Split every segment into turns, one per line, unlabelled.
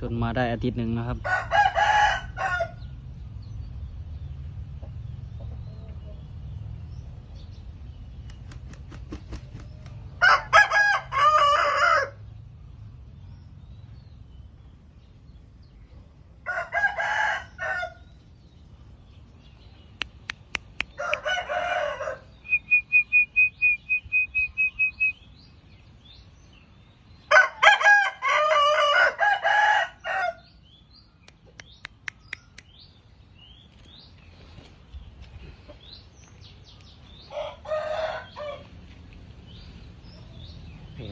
ชนมาได้อาทิตย์หนึ่งนะครับ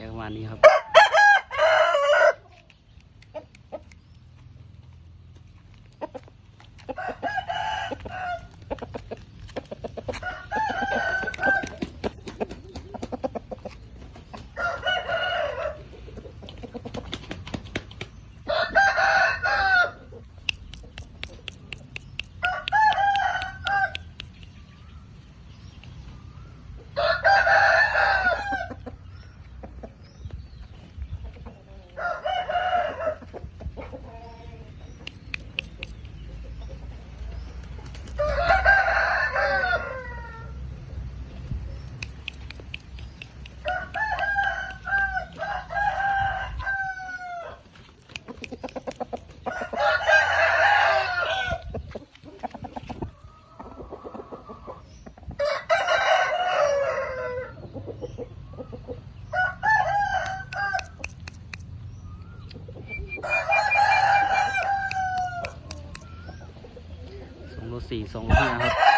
ประมาณนี้ครับ Ha ha ha! สองโลสี่สองโลห้าครับ